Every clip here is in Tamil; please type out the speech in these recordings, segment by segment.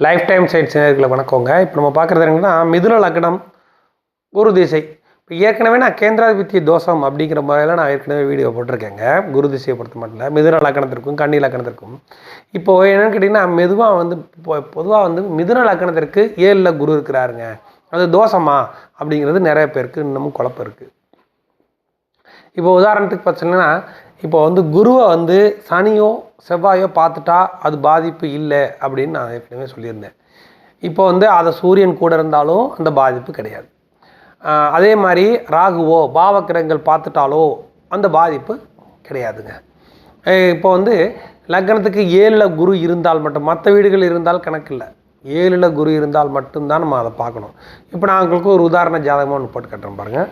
லைஃப் டைம் சயின்ஸ் நேர்களை வணக்கங்க. இப்போ நம்ம பார்க்குறது என்னன்னா மிதுன லக்னம் குரு திசை. இப்போ ஏற்கனவே நான் கேந்திராதிபத்திய தோஷம் அப்படிங்கிற முறையில் நான் ஏற்கனவே வீடியோ போட்டிருக்கேங்க. குரு திசையை பொறுத்த மட்டும் மிதுன லக்கணத்திற்கும் கண்ணி லக்கணத்திற்கும் இப்போது என்னென்னு கேட்டிங்கன்னா மெதுவாக வந்து பொதுவாக வந்து மிதுன லக்கணத்திற்கு ஏழில் குரு இருக்கிறாருங்க. அது தோஷமா? அப்படிங்கிறது நிறைய பேருக்கு இன்னமும் குழப்பம் இருக்குது இப்போ உதாரணத்துக்கு பார்த்தீங்கன்னா இப்போ வந்து குருவை வந்து சனியோ செவ்வாயோ பார்த்துட்டா அது பாதிப்பு இல்லை அப்படின்னு நான் ஏற்கனவே சொல்லியிருந்தேன். இப்போ வந்து அதை சூரியன் கூட இருந்தாலும் அந்த பாதிப்பு கிடையாது. அதே மாதிரி ராகுவோ பாவக்கிரகங்கள் பார்த்துட்டாலோ அந்த பாதிப்பு கிடையாதுங்க. இப்போ வந்து லக்னத்துக்கு ஏழில் குரு இருந்தால் மட்டும் மற்ற வீடுகள் இருந்தால் கணக்கு இல்லை. ஏழில் குரு இருந்தால் மட்டும்தான் நம்ம அதை பார்க்கணும். இப்போ நான் உங்களுக்கு ஒரு உதாரண ஜாதகமாக ஒன்று போட்டு கட்டுறேன் பாருங்கள்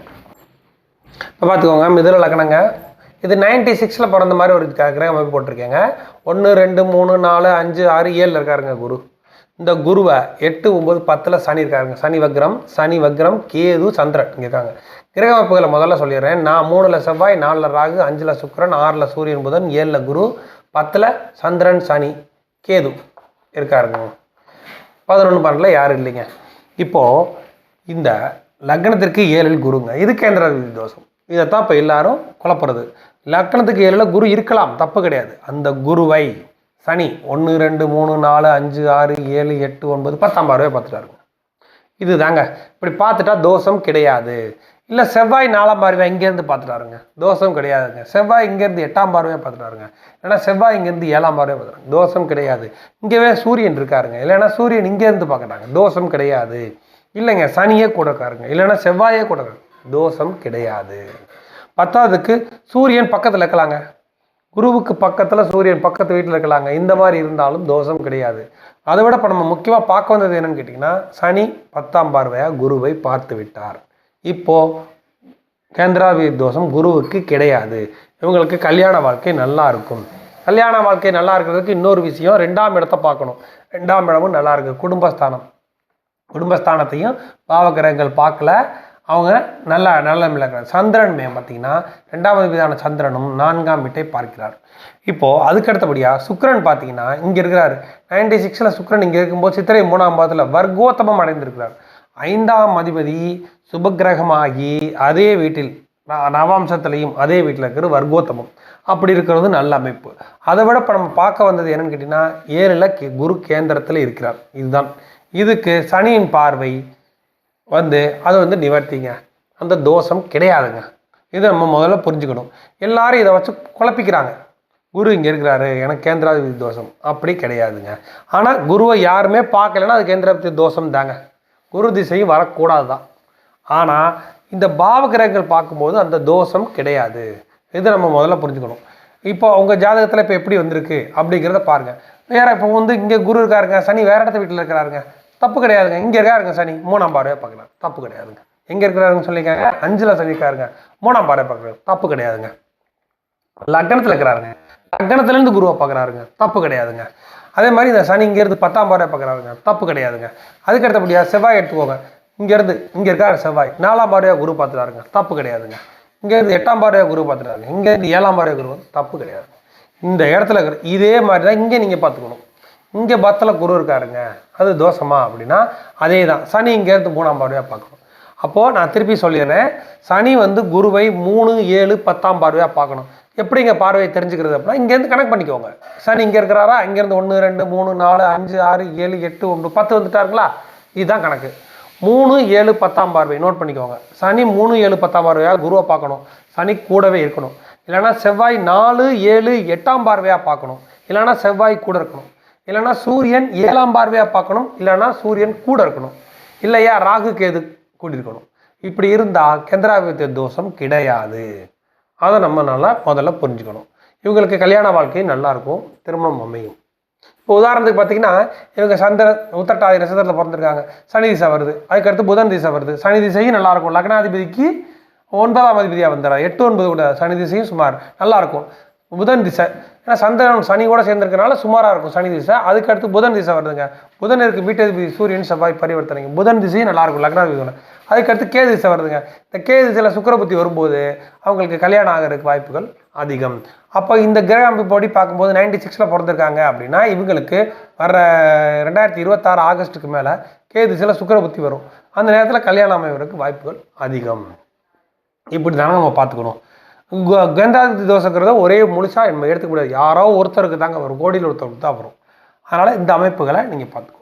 இப்போ பார்த்துக்கோங்க மிதுன லக்னங்க. இது நைன்டி சிக்ஸில் பிறந்த மாதிரி ஒரு கிரக அமைப்பு போட்டிருக்கேங்க. ஒன்று ரெண்டு மூணு நாலு அஞ்சு ஆறு ஏழில் இருக்காருங்க குரு. இந்த குருவை எட்டு ஒம்பது பத்தில் சனி இருக்காருங்க. சனி வக்ரம் சனி வக்ரம் கேது சந்திரன் இங்கே இருக்காங்க. கிரக அமைப்புகளை முதல்ல சொல்லிடுறேன். நான் மூணில் செவ்வாய் நாலில் ராகு அஞ்சில் சுக்கிரன் ஆறில் சூரியன் புதன் ஏழில் குரு பத்தில் சந்திரன் சனி கேது இருக்காருங்க. பதினொன்று பன்னெண்டில் யாரும் இல்லைங்க. இப்போது இந்த லக்னத்திற்கு ஏழில் குருங்க. இது கேந்திர தோஷம்? இதைத்தான் இப்போ எல்லாரும் குழப்புறது. லக்னத்துக்கு ஏழில் குரு இருக்கலாம் தப்பு கிடையாது. அந்த குருவை சனி ஒன்று ரெண்டு மூணு நாலு அஞ்சு ஆறு ஏழு எட்டு ஒன்பது பத்தாம் பார்வையை பார்த்துட்டாருங்க இது தாங்க இப்படி பார்த்துட்டா தோஷம் கிடையாது. இல்லை செவ்வாய் நாலாம் பார்வை இங்கேருந்து பார்த்துட்டாருங்க. தோஷம் கிடையாதுங்க. செவ்வாய் இங்கேருந்து எட்டாம் பார்வையாக பார்த்துட்டாருங்க. இல்லைன்னா செவ்வாய் இங்கேருந்து ஏழாம் பார்வையாக பார்த்துட்டாங்க. தோஷம் கிடையாது. இங்கேவே சூரியன் இருக்காருங்க. இல்லைன்னா சூரியன் இங்கேருந்து பார்க்குறாங்க. தோஷம் கிடையாது. இல்லைங்க சனியே கூட இருக்காருங்க. இல்லைன்னா செவ்வாயே கூட இருக்காரு. தோஷம் கிடையாது. பத்தாவதுக்கு சூரியன் பக்கத்தில் இருக்கலாங்க. குருவுக்கு பக்கத்தில் சூரியன் பக்கத்து வீட்டில் இருக்கலாங்க. இந்த மாதிரி இருந்தாலும் தோஷம் கிடையாது. அதை விட இப்போ நம்ம முக்கியமாக பார்க்க வந்தது என்னன்னு கேட்டிங்கன்னா சனி பத்தாம் பார்வையாக குருவை பார்த்து விட்டார். இப்போது கேந்திராவி தோஷம் குருவுக்கு கிடையாது. இவங்களுக்கு கல்யாண வாழ்க்கை நல்லா இருக்கும். கல்யாண வாழ்க்கை நல்லா இருக்கிறதுக்கு இன்னொரு விஷயம் ரெண்டாம் இடத்த பார்க்கணும். ரெண்டாம் இடமும் நல்லா இருக்கு. குடும்பஸ்தானம். குடும்பஸ்தானத்தையும் பாவகிரகங்கள் பார்க்கல. அவங்க நல்ல நல்ல இருக்கிறார் சந்திரன் மேம் பார்த்தீங்கன்னா ரெண்டாவது விதான சந்திரனும் நான்காம் வீட்டை பார்க்கிறார். இப்போது அதுக்கு அடுத்தபடியாக சுக்கிரன் பார்த்தீங்கன்னா இங்கே இருக்கிறார். நைன்டி சிக்ஸில் சுக்கிரன் இங்கே இருக்கும்போது சித்திரை மூணாம் பாதத்தில் வர்க்கோத்தமம் அடைந்திருக்கிறார். ஐந்தாம் அதிபதி சுபக்கிரகமாகி அதே வீட்டில் ந- நவாம்சத்திலையும் அதே வீட்டில் இருக்கிற வர்க்கோத்தமம். அப்படி இருக்கிறது நல்ல அமைப்பு. அதை விட இப்போ நம்ம பார்க்க வந்தது என்னன்னு கேட்டிங்கன்னா ஏழில் கே- குரு கேந்திரத்தில் இருக்கிறார். இதுதான். இதுக்கு சனியின் பார்வை வந்து அது வந்து நிவர்த்திங்க. அந்த தோஷம் கிடையாதுங்க. இதை நம்ம முதல்ல புரிஞ்சுக்கணும். எல்லாரும் இதை வச்சு குழப்பிக்கிறாங்க. குரு இங்கே இருக்கிறாரு எனக்கு கேந்திராதிபதி தோஷம். அப்படி கிடையாதுங்க. ஆனால் குருவை யாருமே பார்க்கலன்னா அது கேந்திராதிபதி தோஷம் தாங்க. குரு திசையும் வரக்கூடாது தான் ஆனால் இந்த பாவகிரகங்கள் பார்க்கும்போது அந்த தோஷம் கிடையாது. இதை நம்ம முதல்ல புரிஞ்சுக்கணும். இப்போ உங்கள் ஜாதகத்தில் இப்போ எப்படி வந்திருக்கு அப்படிங்கிறத பாருங்கள் வேறு இப்போ வந்து இங்கே குரு இருக்காருங்க சனி வேற இடத்த வீட்டில் இருக்கிறாருங்க. தப்பு கிடையாதுங்க. இங்கே இருக்காருங்க சனி. மூணாம் பார்வையை பார்க்கலாம். தப்பு கிடையாதுங்க. எங்கே இருக்கிறாருன்னு சொல்லிக்காங்க அஞ்சில் சனி இருக்காருங்க மூணாம் பார்வை பார்க்குறாரு தப்பு கிடையாதுங்க. லக்னத்தில் இருக்கிறாருங்க. லக்னத்துலேருந்து குருவை பார்க்குறாருங்க. தப்பு கிடையாதுங்க. அதே மாதிரி இந்த சனி இங்கேருந்து பத்தாம் பார்வை பார்க்குறாருங்க. தப்பு கிடையாதுங்க. அதுக்கு அடுத்தபடியாக செவ்வாய் எடுத்துக்கோங்க. இங்கேருந்து இங்கே இருக்காரு செவ்வாய். நாலாம் பார்வையாக குரு பார்த்துட்டாருங்க. தப்பு கிடையாதுங்க. இங்கேருந்து எட்டாம் பார்வையாக குரு பார்த்துட்டாருங்க. இங்கேருந்து ஏழாம் பார்வை குரு தப்பு கிடையாது இந்த இடத்துல இருக்கிற இதே மாதிரி தான் இங்கே நீங்கள் பார்த்துக்கணும். இங்கே பத்தில் குரு இருக்காருங்க. அது தோஷமா அப்படின்னா அதே தான் சனி இங்கேருந்து மூணாம் பார்வையாக பார்க்கணும். அப்போது நான் திருப்பி சொல்லிடுறேன். சனி வந்து குருவை மூணு ஏழு பத்தாம் பார்வையாக பார்க்கணும். எப்படி இங்கே பார்வையை தெரிஞ்சுக்கிறது அப்படின்னா இங்கேருந்து கணக்கு பண்ணிக்கோங்க. சனி இங்கே இருக்கிறாரா? இங்கேருந்து ஒன்று ரெண்டு மூணு நாலு அஞ்சு ஆறு ஏழு எட்டு ஒன்று பத்து வந்துட்டாருங்களா? இதுதான் கணக்கு. மூணு ஏழு பத்தாம் பார்வை. நோட் பண்ணிக்கோங்க. சனி மூணு ஏழு பத்தாம் பார்வையாக குருவை பார்க்கணும். சனி கூடவே இருக்கணும். இல்லைன்னா செவ்வாய் நாலு ஏழு எட்டாம் பார்வையாக பார்க்கணும். இல்லைன்னா செவ்வாய் கூட இருக்கணும். இல்லைன்னா சூரியன் ஏழாம் பார்வையாக பார்க்கணும் இல்லைன்னா சூரியன் கூட இருக்கணும். இல்லையா ராகு கேது கூட்டியிருக்கணும் இப்படி இருந்தால் கேந்திராவித்த தோஷம் கிடையாது. அதை நம்ம நல்லா முதல்ல புரிஞ்சுக்கணும். இவங்களுக்கு கல்யாண வாழ்க்கை நல்லாயிருக்கும் திருமணம் அமையும். இப்போ உதாரணத்துக்கு பார்த்தீங்கன்னா இவங்க சந்திர உத்தட்டாதி நட்சத்திரத்தில் பிறந்திருக்காங்க. சனி திசை வருது. அதுக்கடுத்து புதன் திசை வருது. சனி திசையும் நல்லாயிருக்கும். லக்னாதிபதிக்கு ஒன்பதாம் அதிபதியாக வந்துடுறார். எட்டு ஒன்பது கூட சனி திசையும் சுமார் நல்லாயிருக்கும். புதன் திசை. ஏன்னா சந்திரன் சனி கூட சேர்ந்துருக்கனால சுமாராக இருக்கும் சனி திசை. அதுக்கடுத்து புதன் திசை வருதுங்க. புதன் இருக்கு வீட்டதிபதி சூரியன் செவ்வாய் பரிவர்த்தனைங்க. புதன் திசையும் நல்லா இருக்கும் அதுக்கடுத்து கே திசை வருதுங்க. இந்த கே திசையில் சுக்கரபுத்தி வரும்போது அவங்களுக்கு கல்யாணம் ஆகிறதுக்கு வாய்ப்புகள் அதிகம். அப்போ இந்த கிரக அமைப்போடி பார்க்கும்போது நைன்டி சிக்ஸில் பிறந்திருக்காங்க அப்படின்னா இவங்களுக்கு வர ரெண்டாயிரத்தி இருபத்தாறு ஆகஸ்ட்டுக்கு மேலே கே திசையில் சுக்கரபுத்தி வரும். அந்த நேரத்தில் கல்யாணம் அமைவதற்கு வாய்ப்புகள் அதிகம். இப்படி தானே நம்ம பார்த்துக்கணும். கந்தாதி தோஷங்கிறத தோசைங்கிறத ஒரே முழுசாக நம்ம எடுத்துக்க முடியாது. யாரோ ஒருத்தருக்கு தாங்க வரும். கோடியில் ஒருத்தருக்கு தான் வரும். அதனால் இந்த அமைப்புகளை நீங்கள் பார்த்துக்கணும்